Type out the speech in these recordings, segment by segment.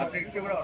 ఆ వ్యక్తి కూడా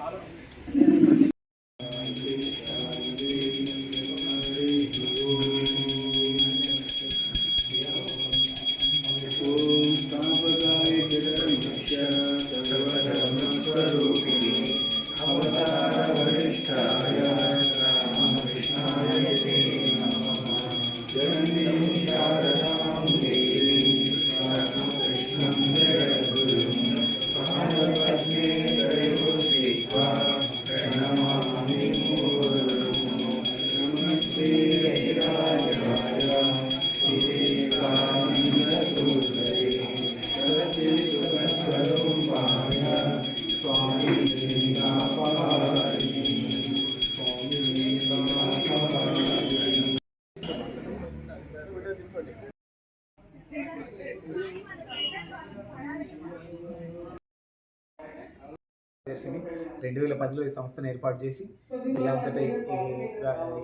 దర్శిని రెండు వేల పదిలో ఈ సంస్థను ఏర్పాటు చేసి జిల్లాంతటా ఈ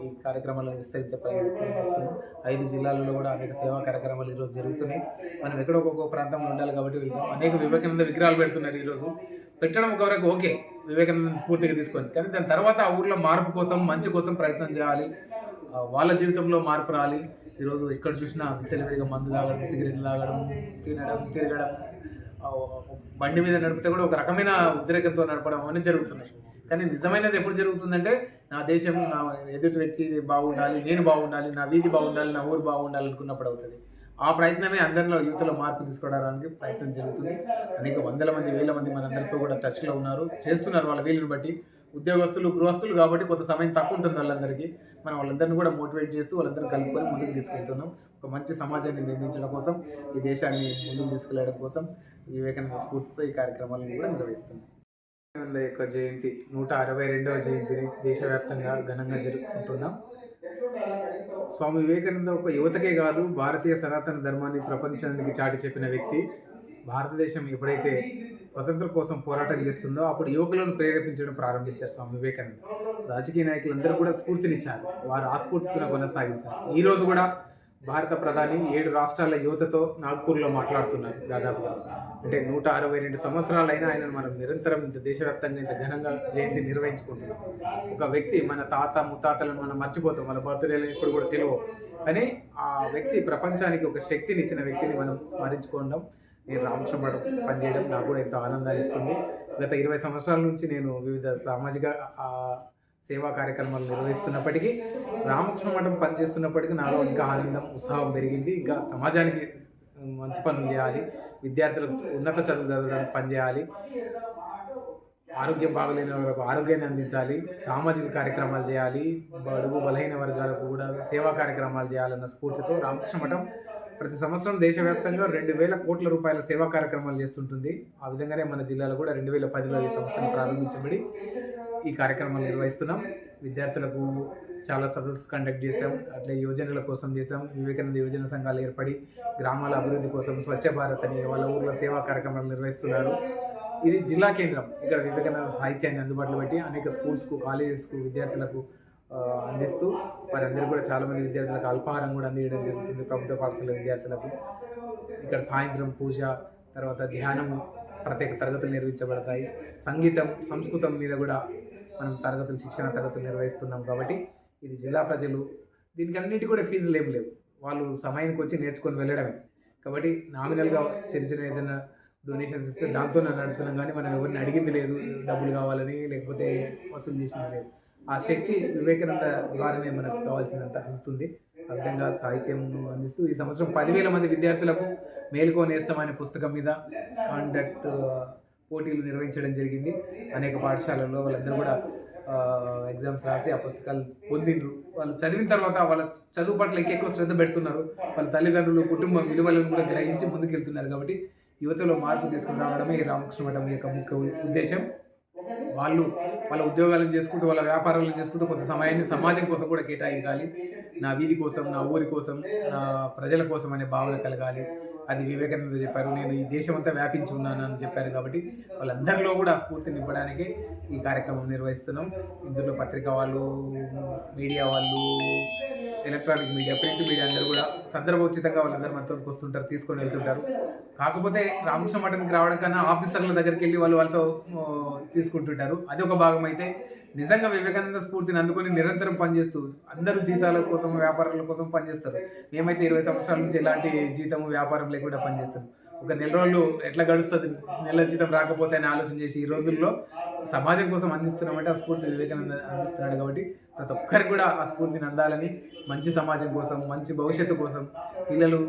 ఈ కార్యక్రమాలను విస్తరించే ప్రయత్నం చేస్తున్నాం. ఐదు జిల్లాలలో కూడా అనేక సేవా కార్యక్రమాలు ఈరోజు జరుగుతున్నాయి. మనం ఎక్కడో ఒక్కొక్క ప్రాంతంలో ఉండాలి కాబట్టి వెళ్తాం. అనేక వివేకానంద విగ్రహాలు పెడుతున్నారు ఈరోజు. పెట్టడం ఒక వరకు ఓకే వివేకానంద స్ఫూర్తిగా తీసుకొని. కానీ దాని తర్వాత ఆ ఊర్లో మార్పు కోసం మంచి కోసం ప్రయత్నం చేయాలి. వాళ్ళ జీవితంలో మార్పు రాలి. ఈరోజు ఎక్కడ చూసినా విచ్చలవిడిగా మందు తాగడం సిగరెట్లు తాగడం తినడం తిరగడం బండి మీద నడిపితే కూడా ఒక రకమైన ఉద్రేకంతో నడపడం అవన్నీ జరుగుతున్నాయి. కానీ నిజమైనది ఎప్పుడు జరుగుతుందంటే నా దేశం నా ఎదుటి వ్యక్తి బాగుండాలి నేను బాగుండాలి నా వీధి బాగుండాలి నా ఊరు బాగుండాలి అనుకున్నప్పుడు అవుతుంది. ఆ ప్రయత్నమే అందరిలో యువతలో మార్పు తీసుకురావడానికి ప్రయత్నం జరుగుతుంది. అనేక వందల మంది వేల మంది మనందరితో కూడా టచ్లో ఉన్నారు చేస్తున్నారు వాళ్ళ వీలుని బట్టి. ఉద్యోగస్తులు గృహస్తులు కాబట్టి కొంత సమయం తక్కువ ఉంటుంది వాళ్ళందరికీ. మనం వాళ్ళందరినీ కూడా మోటివేట్ చేస్తూ వాళ్ళందరూ కలుపుకొని ముందుకు తీసుకెళ్తున్నాం. ఒక మంచి సమాజాన్ని నిర్మించడం కోసం ఈ దేశాన్ని ముందుకు తీసుకెళ్ళడం కోసం. వివేకానంద స్ఫూర్తితో ఈ కార్యక్రమాలను కూడా నిర్వహిస్తున్నాం వివేకానంద యొక్క జయంతి నూట అరవై రెండవ జయంతిని దేశవ్యాప్తంగా ఘనంగా జరుపుకుంటున్నాం. స్వామి వివేకానంద ఒక యువతకే కాదు భారతీయ సనాతన ధర్మాన్ని ప్రపంచానికి చాటి చెప్పిన వ్యక్తి. భారతదేశం ఎప్పుడైతే స్వతంత్రం కోసం పోరాటం చేస్తుందో అప్పుడు యువకులను ప్రేరేపించడం ప్రారంభించారు స్వామి వివేకానంద. రాజకీయ నాయకులందరూ కూడా స్ఫూర్తినిచ్చారు. వారు ఆ స్ఫూర్తిని కొనసాగించారు. ఈరోజు కూడా భారత ప్రధాని ఏడు రాష్ట్రాల యువతతో నాగ్పూర్లో మాట్లాడుతున్నారు దాదాపుగా. అంటే నూట అరవై రెండు సంవత్సరాలైనా ఆయన మనం నిరంతరం ఇంత దేశవ్యాప్తంగా ఇంత ఘనంగా జయంతి నిర్వహించుకుంటున్నాం. ఒక వ్యక్తి మన తాత ముత్తాతలను మనం మర్చిపోతాం మన బర్త్డేలు ఎప్పుడు కూడా తెలియవు కానీ ఆ వ్యక్తి ప్రపంచానికి ఒక శక్తిని ఇచ్చిన వ్యక్తిని మనం స్మరించుకోవడం నేను రామకృష్ణ మఠం పనిచేయడం నాకు కూడా ఎంతో ఆనందాన్ని ఇస్తుంది. గత ఇరవై సంవత్సరాల నుంచి నేను వివిధ సామాజిక సేవా కార్యక్రమాలు నిర్వహిస్తున్నప్పటికీ రామకృష్ణ మఠం పనిచేస్తున్నప్పటికీ నాలో ఇంకా ఆనందం ఉత్సాహం పెరిగింది. ఇంకా సమాజానికి మంచి పనులు చేయాలి. విద్యార్థులకు ఉన్నత చదువు చదవడానికి పనిచేయాలి. ఆరోగ్యం బాగలేని వాళ్ళకు ఆరోగ్యాన్ని అందించాలి. సామాజిక కార్యక్రమాలు చేయాలి. బడుగు బలహీన వర్గాలకు కూడా సేవా కార్యక్రమాలు చేయాలన్న స్ఫూర్తితో రామకృష్ణ మఠం ప్రతి సంవత్సరం దేశవ్యాప్తంగా రెండు వేల కోట్ల రూపాయల సేవా కార్యక్రమాలు చేస్తుంటుంది. ఆ విధంగానే మన జిల్లాలో కూడా రెండు వేల పదిలో ఈ సంస్థను ప్రారంభించబడి ఈ కార్యక్రమాలు నిర్వహిస్తున్నాం. విద్యార్థులకు చాలా సదస్సు కండక్ట్ చేశాం. అట్లే యువజనుల కోసం చేశాం. వివేకానంద యువజన సంఘాలు ఏర్పడి గ్రామాల అభివృద్ధి కోసం స్వచ్ఛ భారత్ అని వాళ్ళ ఊర్లో సేవా కార్యక్రమాలు నిర్వహిస్తున్నారు. ఇది జిల్లా కేంద్రం. ఇక్కడ వివేకానంద సాహిత్యాన్ని అందుబాటులో పెట్టి అనేక స్కూల్స్కు కాలేజెస్కు విద్యార్థులకు అందిస్తూ వారందరూ కూడా చాలామంది విద్యార్థులకు అల్పాహారం కూడా అందించడం జరుగుతుంది ప్రభుత్వ పాఠశాల విద్యార్థులకు. ఇక్కడ సాయంత్రం పూజ తర్వాత ధ్యానము ప్రత్యేక తరగతులు నిర్వహించబడతాయి. సంగీతం సంస్కృతం మీద కూడా మనం తరగతులు శిక్షణ తరగతులు నిర్వహిస్తున్నాం కాబట్టి ఇది జిల్లా ప్రజలు దీనికి అన్నిటి కూడా ఫీజులు ఏం లేవు. వాళ్ళు సమయానికి వచ్చి నేర్చుకొని వెళ్ళడమే. కాబట్టి నామినల్గా చిన్న చిన్న ఏదైనా డొనేషన్స్ ఇస్తే దాంతో నన్ను నడుపుతున్నాం కానీ మనం ఎవరిని అడిగింది లేదు. డబ్బులు కావాలని లేకపోతే వసూలు చేసింది లేదు. ఆ శక్తి వివేకానంద ద్వారానే మనకు కావాల్సినంత అందుతుంది. ఆ విధంగా సాహిత్యంను అందిస్తూ ఈ సంవత్సరం పదివేల మంది విద్యార్థులకు మేలుకో పుస్తకం మీద కాండక్ట్ పోటీలు నిర్వహించడం జరిగింది. అనేక పాఠశాలల్లో వాళ్ళందరూ కూడా ఎగ్జామ్స్ రాసి ఆ పుస్తకాలు పొందిండ్రు. వాళ్ళు చదివిన తర్వాత వాళ్ళ చదువు పట్ల ఇంకెక్కువ శ్రద్ధ పెడుతున్నారు. వాళ్ళ తల్లిదండ్రులు కుటుంబ విలువలను కూడా గ్రహించి ముందుకెళ్తున్నారు కాబట్టి యువతలో మార్పు తీసుకుని రావడమే ఈ రామకృష్ణ మఠం యొక్క ముఖ్య ఉద్దేశం. వాళ్ళు వాళ్ళ ఉద్యోగాలను చేసుకుంటూ వాళ్ళ వ్యాపారాలను చేసుకుంటూ కొంత సమయాన్ని సమాజం కోసం కూడా కేటాయించాలి. నా వీధి కోసం నా ఊరి కోసం నా ప్రజల కోసం అనే భావన కలగాలి. అది వివేకానంద చెప్పారు నేను ఈ దేశం అంతా వ్యాపించి ఉన్నాను అని చెప్పారు కాబట్టి వాళ్ళందరిలో కూడా ఆ స్ఫూర్తిని నింపడానికి ఈ కార్యక్రమం నిర్వహిస్తున్నాం. ఇందులో పత్రిక వాళ్ళు మీడియా వాళ్ళు ఎలక్ట్రానిక్ మీడియా ప్రింట్ మీడియా అందరూ కూడా సందర్భోచితంగా వాళ్ళందరూ మనతో వస్తుంటారు తీసుకొని వెళ్తుంటారు. కాకపోతే రామకృష్ణ మఠంకి రావడం కన్నా ఆఫీసర్ల దగ్గరికి వెళ్ళి వాళ్ళు వాళ్ళతో తీసుకుంటుంటారు. అది ఒక భాగం అయితే నిజంగా వివేకానంద స్ఫూర్తిని అందుకొని నిరంతరం పనిచేస్తూ అందరూ జీతాల కోసం వ్యాపారాల కోసం పనిచేస్తారు. మేమైతే ఇరవై సంవత్సరాల నుంచి ఎలాంటి జీతం వ్యాపారం లేకుండా పనిచేస్తాం. ఒక నెల రోజులు ఎట్లా గడుస్తుంది? నెల జీతం రాకపోతే అని ఆలోచన చేసి ఈ రోజుల్లో సమాజం కోసం అందిస్తున్నామంటే ఆ స్ఫూర్తి వివేకానంద అందిస్తున్నాడు కాబట్టి ప్రతి ఒక్కరికి కూడా ఆ స్ఫూర్తిని అందాలని మంచి సమాజం కోసం మంచి భవిష్యత్తు కోసం పిల్లలు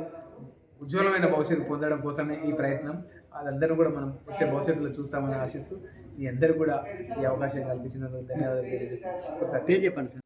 ఉజ్వలమైన భవిష్యత్తు పొందడం కోసమే ఈ ప్రయత్నం. అదందరూ కూడా మనం వచ్చే భవిష్యత్తులో చూస్తామని ఆశిస్తూ మీ అందరూ కూడా ఈ అవకాశం కల్పించినందుకు ధన్యవాదాలు తెలియజేస్తాను చెప్పండి సార్.